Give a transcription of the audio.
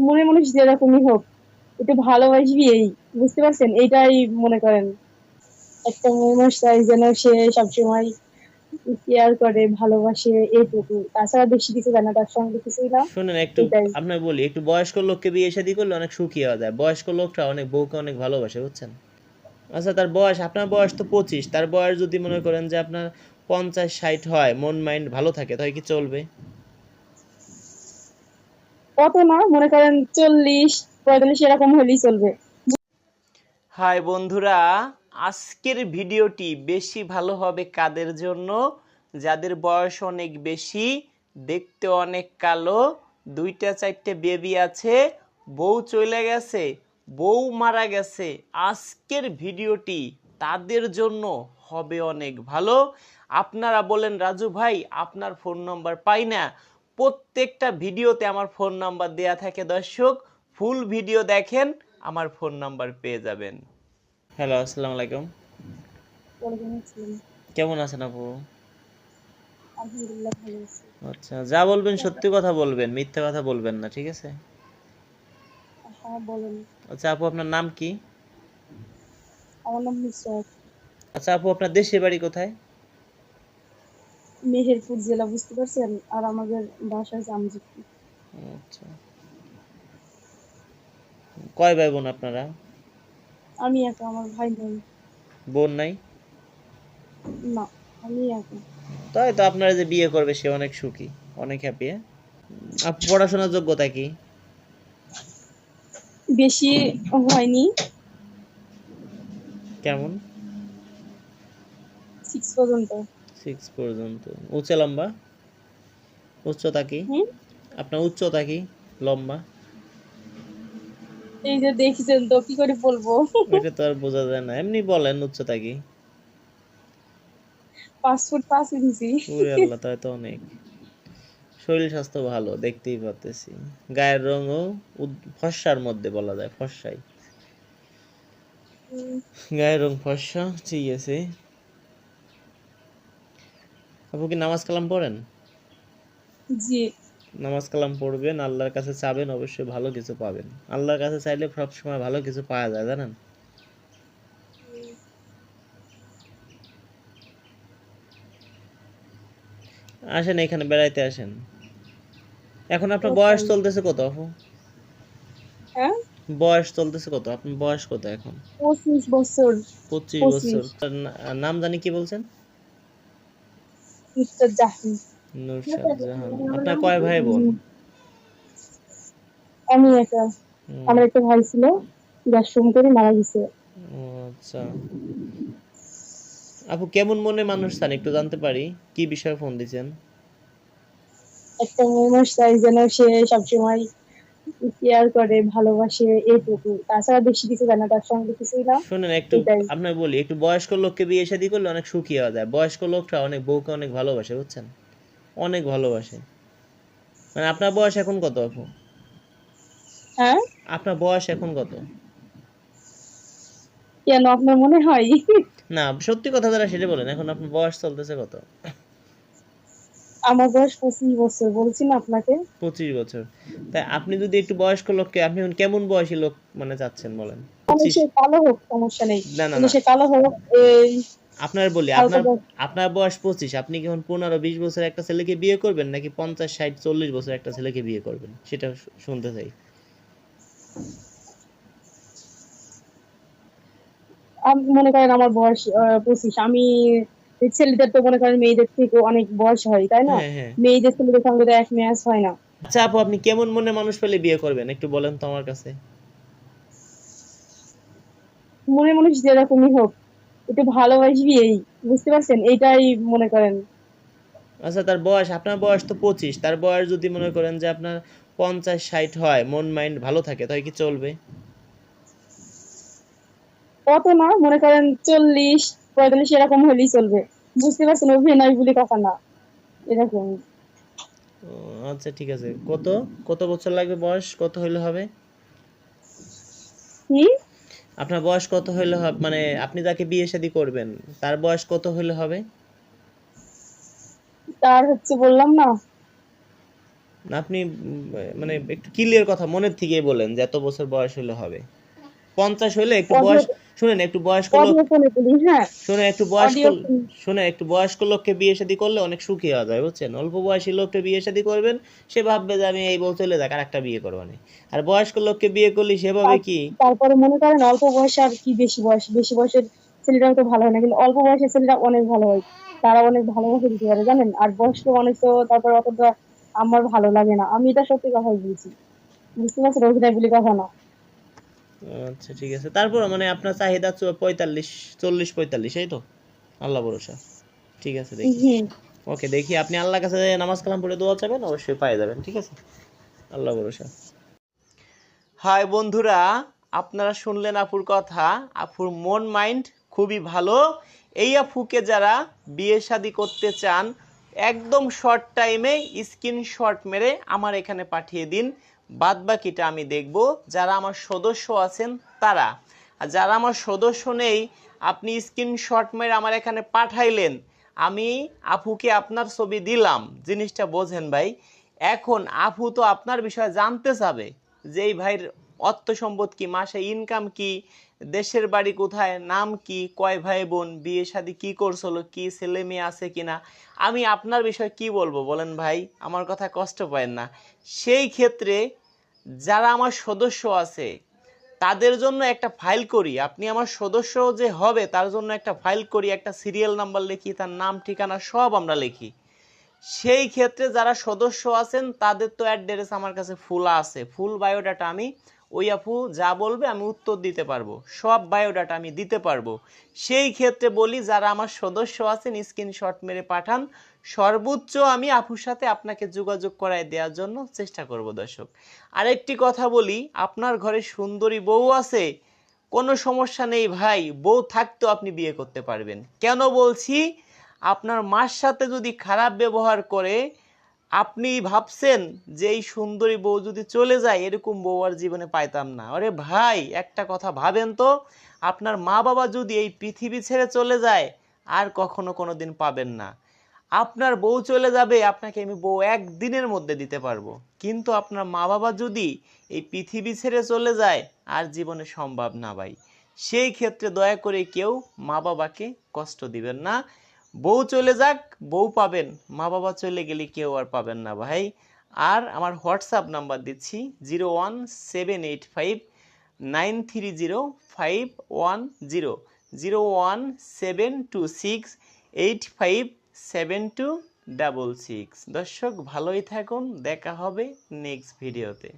মনে মানুষ যেরকমই হোক একটু ভালোবাসবি এই বুঝতে পারছেন? এইটাই মনে করেন। একটা মেয়ে মানুষ চাই যেন সে সবসময় কেয়ার করে ভালোবাসে এইটুকু। তাছাড়া বেশি কিছু জানা তার সঙ্গে কিছুই না। শুনেন একটু আপনার বলি একটু বয়স্ক লোককে বিয়ে শাদী করলে অনেক সুখী হওয়া যায়। বয়স্ক লোকটা অনেক বউকে অনেক ভালোবাসে বুঝছেন? আচ্ছা তার বয়স আপনার বয়স তো পঁচিশ। তার বয়স যদি মনে করেন যে আপনার পঞ্চাশ ষাট হয় মন মাইন্ড ভালো থাকে তাহলে কি চলবে? কত না, মনে করেন চল্লিশ, পঁয়তাল্লিশ এরকম হলেই চলবে। হাই বন্ধুরা, আজকের ভিডিওটি বেশি ভালো হবে কাদের জন্য? যাদের বয়স অনেক বেশি, দেখতে অনেক কালো, দুইটা, চারটে বেবি আছে, বউ চলে গেছে, বউ মারা গেছে, আজকের ভিডিওটি তাদের জন্য হবে অনেক ভালো। আপনারা বলেন, রাজু ভাই, আপনার ফোন নাম্বার পাই না প্রত্যেকটা ভিডিওতে আমার ফোন নাম্বার দেয়া থাকে দর্শক। ফুল ভিডিও দেখেন আমার ফোন নাম্বার পেয়ে যাবেন। হ্যালো আসসালামু আলাইকুম। কেমন আছেন আপু? আলহামদুলিল্লাহ ভালো আছি। আচ্ছা যা বলবেন সত্যি কথা বলবেন মিথ্যা কথা বলবেন না ঠিক আছে? হ্যাঁ বলেন। আচ্ছা আপু আপনার নাম কি? আমার নাম নুসরাত। আচ্ছা আপু আপনার দেশের বাড়ি কোথায়? মেহেরপুর জেলা বুঝতে পারছেন? আর আমাদের বাসা জামজিপুর আচ্ছা। কয় ভাই বোন আপনারা? আমি একা আমার ভাই নেই বোন নাই? না আমি একা। তাই তো আপনারা যে বিয়ে করবে সে অনেক সুখী অনেক হ্যাপি আপু পড়াশোনার যোগ্যতা কি? বেশি হয়নি। কেমন? সিক্স পর্যন্ত। সিক্স পর্যন্ত। উচ্চ লম্বা? উচ্চতা কি? আপনার উচ্চতা কি? লম্বা? এই যে দেখছেন তো কি করে বলব? এটা তো আর বোঝা যায় না। এমনি বলেন উচ্চতা কি? পাঁচ ফুট পাঁচ ইঞ্চি। ওরে আল্লাহ তাই তো অনেক। শরীর স্বাস্থ্য ভালো দেখতেই পারতেছি। গায়ের রঙও ফর্সার মধ্যে বলা যায় ফর্সাই। গায়ের রং ফর্সা ঠিক আছে। আপু কি নামাজ কালাম পড়েন? জি। নামাজ কালাম পড়বেন আল্লাহর কাছে চাবেন অবশ্যই ভালো কিছু পাবেন। আল্লাহর কাছে চাইলে সব সময় ভালো কিছু পাওয়া যায় জানেন? আসেন এখানে বেড়াইতে আসেন। এখন আপনার বয়স চলতেছে কত আপু? হ্যাঁ? বয়স চলতেছে কত? আপনার বয়স কত এখন? পঁচিশ বছর। পঁচিশ। বছর। নাম জানি কি বলছেন? নুরশাদ জাহান। আপনার কয় ভাই বোন আমি একা। আমার একটা ভাই ছিল গ্যাস্ট্রোম করে মারা গেছে। আচ্ছা। আপু কেমন মনে মানুষ চান? একটু জানতে পারি। কি বিষয়ে ফোন দিয়েছেন একটা মেয়ে মানুষ চাই যেন সে সবসময় কেয়ার করে ভালোবাসে এইটুকু। তাছাড়া বেশি কিছু জানা তার সঙ্গে কিছুই না। শুনেন একটু। আপনার বলি একটু বয়স্ক লোককে বিয়ে শাদী করলে অনেক সুখী হওয়া যায়। বয়স্ক লোকটা অনেক বউকে অনেক ভালোবাসে বুঝছেন? অনেক ভালোবাসে। মানে আপনার বয়স এখন কত আপু? হ্যাঁ? আপনার বয়স এখন কত? কেন আপনার মনে হয়? না সত্যি কথা যারা সেটা বলেন এখন আপনার বয়স চলতেছে কত? আমার বয়স পঁচিশ বছর বলছি না আপনাকে? পঁচিশ বছর। তাই আপনি যদি একটু বয়স্ক লোককে আপনি কেমন বয়সী লোক মানে চাচ্ছেন বলেন? সে কালো হোক সমস্যা নেই। না না না। সে কালো হোক এই আপনার বলি আপনার আপনার বয়স পঁচিশ আপনি কি এখন পনেরো বিশ বছর একটা ছেলেকে বিয়ে করবেন নাকি পঞ্চাশ ষাট চল্লিশ বছর একটা ছেলেকে বিয়ে করবেন? সেটা শুনতে চাই। আমি মনে করেন আমার বয়স পঁচিশ। আমি ছেলেদের তো মনে করেন মেয়েদের থেকে অনেক বয়স হয় তাই না? হ্যাঁ হ্যাঁ। মেয়েদের ছেলেদের সঙ্গে তো এক ম্যাচ হয় না। আচ্ছা আপু আপনি কেমন মনে মানুষ পেলে বিয়ে করবেন? একটু বলেন তো আমার কাছে। মনে মানুষ যেরকমই হোক একটু ভালোবাসবি এই বুঝতে পারছেন? এইটাই মনে করেন। আচ্ছা তার বয়স আপনার বয়স তো পঁচিশ তার বয়স যদি মনে করেন যে আপনার পঞ্চাশ ষাট হয় মন মাইন্ড ভালো থাকে তাই কি চলবে? কত না মনে করেন চল্লিশ পঁয়তাল্লিশ এরকম হলেই চলবে। বুঝতে পারছেন? অভিনয় বলে কথা না। এরকম। আচ্ছা ঠিক আছে। কত? কত বছর লাগবে বয়স? কত হইলে হবে? কি? আপনার বয়স কত হইলে হবে মানে আপনি যাকে বিয়ে শাদী করবেন তার বয়স কত হইলে হবে? তার হচ্ছে বললাম না। না আপনি মানে একটু ক্লিয়ার কথা মনের থেকে বলেন যে এত বছর বয়স হলে হবে। পঞ্চাশ হলে একটু বয়স শুনেন একটু বয়স্ক লোক হ্যাঁ। শুনে একটু বয়স্ক Audio phone- শুনে একটু বয়স্ক লোককে বিয়ে শাদী করলে অনেক সুখী হওয়া যায় বুঝছেন? অল্প বয়সী লোককে বিয়ে শাদী করবেন সে ভাববে যে আমি এই বউ চলে যাক আর একটা বিয়ে করব না আর বয়স্ক লোককে বিয়ে করলে সে ভাবে কি? তারপরে মনে করেন অল্প বয়সে আর কি বেশি বয়স বেশি বয়সের ছেলেটাও তো ভালো হয় না কিন্তু অল্প বয়সের ছেলেটা অনেক ভালো হয়। তারা অনেক ভালোবাসে দিতে পারে জানেন? আর বয়স্ক মানুষ তো তারপর অতটা আমার ভালো লাগে না। আমি এটা সত্যি কথাই বলছি। বুঝতে পারছেন? অভিনয় বলি কথা না। আচ্ছা ঠিক আছে। তারপর মানে আপনার চাহিদা পঁয়তাল্লিশ চল্লিশ পঁয়তাল্লিশ এই তো? আল্লাহ ভরসা। ঠিক আছে দেখি। ওকে দেখি আপনি আল্লাহর কাছে নামাজ কালাম পড়ে দোয়া চাবেন অবশ্যই পাই যাবেন ঠিক আছে? আল্লাহ ভরসা। হাই বন্ধুরা আপনারা শুনলেন আপুর কথা। আপুর মন মাইন্ড খুবই ভালো। এই আপুকে যারা বিয়ে শাদি করতে চান একদম শর্ট টাইমে স্ক্রিনশট মেরে আমার এখানে পাঠিয়ে দিন। বাদ বাকিটা আমি দেখব। যারা আমার সদস্য আছেন, তারা। আর যারা আমার সদস্য নেই, আপনি স্ক্রিনশট মেরে আমার এখানে পাঠাইলেন। আমি আপুকে আপনার ছবি দিলাম। জিনিসটা বোঝেন ভাই। এখন আপু তো আপনার বিষয়ে জানতে চাবে যে এই ভাইয়ের অর্থ সম্পদ কি, মাসে ইনকাম কি, দেশের বাড়ি কোথায়, নাম কি, কয় ভাই বোন, বিয়ে শাদী কি করছিল কি ছেলে মেয়ে আছে কিনা। আমি আপনার বিষয়ে কি বলব বলেন ভাই? আমার কথা কষ্ট পায় না। সেই ক্ষেত্রে যারা আমার সদস্য আছে, তাদের জন্য একটা ফাইল করি। আপনি আমার সদস্য যে হবে, তার জন্য একটা ফাইল করি, একটা সিরিয়াল নাম্বার লিখি, তার নাম, ঠিকানা সব আমরা লিখি। সেই ক্ষেত্রে যারা সদস্য আছেন, তাদের তো অ্যাড্রেস আমার কাছে ফুল আছে। ফুল বায়োডাটা আমি ওই আপু যা বলবে, আমি উত্তর দিতে পারব। সব বায়োডাটা আমি দিতে পারব। সেই ক্ষেত্রে বলি, যারা আমার সদস্য আছেন স্ক্রিনশট মেরে পাঠান। সর্বোচ্চ আমি আপুর সাথে আপনাকে যোগাযোগ করায় দেওয়ার জন্য চেষ্টা করব, দর্শক। আরেকটি কথা বলি, আপনার ঘরে সুন্দরী বউ আছে, কোনো সমস্যা নেই ভাই, বউ থাকতেও আপনি বিয়ে করতে পারবেন। কেন বলছি? আপনার মার সাথে যদি খারাপ ব্যবহার করে, আপনি ভাবছেন যে এই সুন্দরী বউ যদি চলে যায়, এরকম বউ আর জীবনে পাইতাম না। আরে ভাই, একটা কথা ভাবেন তো, আপনার মা বাবা যদি এই পৃথিবী ছেড়ে চলে যায়, আর কখনো কোনো দিন পাবেন না। আপনার বউ চলে যাবে, আপনাকে আমি বউ একদিনের মধ্যে দিতে পারব। কিন্তু আপনার মা বাবা যদি এই পৃথিবী ছেড়ে চলে যায়, আর জীবনে সম্ভব না ভাই। সেই ক্ষেত্রে দয়া করে কেউ মা বাবাকে কষ্ট দিবেন না। বউ চলে যাক, বউ পাবেন। মা বাবা চলে গেলে কেউ আর পাবেন না ভাই। আর আমার হোয়াটসঅ্যাপ নাম্বার দিচ্ছি, zero one seven eight five nine three zero five one zero. Zero one seven two six eight five seven two double six দর্শক ভালোই থাকুন দেখা হবে নেক্সট ভিডিওতে